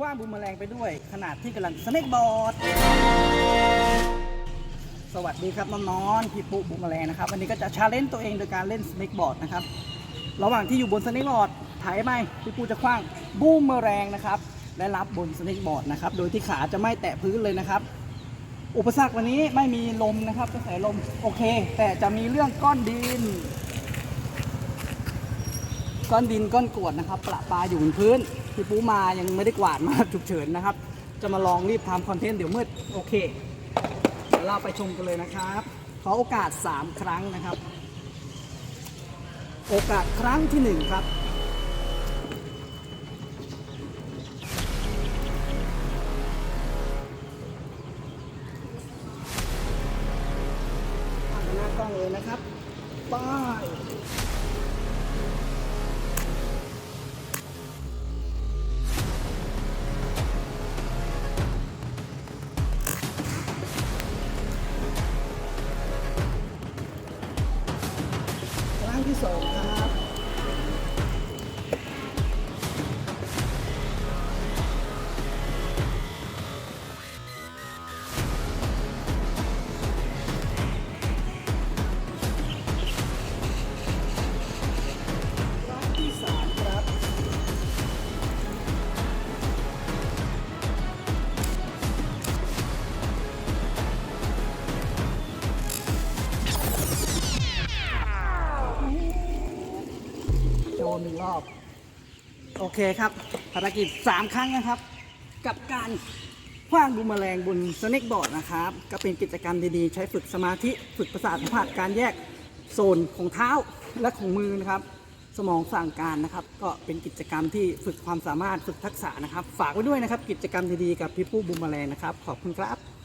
คว้างบูมแมลงไปด้วย ขนาดที่กำลังสเน็กบอร์ดสวัสดีครับน้องๆพี่ปุ๊บูมแมลงนะครับ วันนี้ก็จะชาเลนจ์ตัวเองโดยการเล่นสเน็กบอร์ดนะครับ ระหว่างที่อยู่บนสเน็กบอร์ดถ่ายไปพี่ปูจะคว้างบูมเมอแรงนะครับและรับบนสเน็กบอร์ดนะครับ โดยที่ขาจะไม่แตะพื้นเลยนะครับ อุปสรรควันนี้ไม่มีลมนะครับกระแสลมโอเค แต่จะมีเรื่องก้อนดิน ก้อนดินก้อนกรวดนะครับประปาอยู่บนพื้นพี่ปูมายังไม่ได้กวาดมาฉุกเฉินนะครับ จะมาลองรีบทำคอนเทนต์เดี๋ยวมืดโอเคเดี๋ยวเราไปชมกันเลยนะครับขอโอกาส 3 ครั้งนะครับ โอกาสครั้งที่ 1 ครับทาหน้ากล้องเลยนะครับป้าย โจนหนึ่งรอบ โอเคครับภารกิจ 3 ครั้งนะครับ กับการคว้างบูมแมลงบนสเน็กบอร์ดนะครับ ก็เป็นกิจกรรมดีๆ ใช้ฝึกสมาธิฝึกประสาทสัมผัสการแยกโซนของเท้าและของมือนะครับ สมองสั่งการนะครับ ก็เป็นกิจกรรมที่ฝึกความสามารถฝึกทักษะนะครับ ฝากไว้ด้วยนะครับ กิจกรรมดีๆกับพี่ผู้บูมแมลงนะครับ ขอบคุณครับ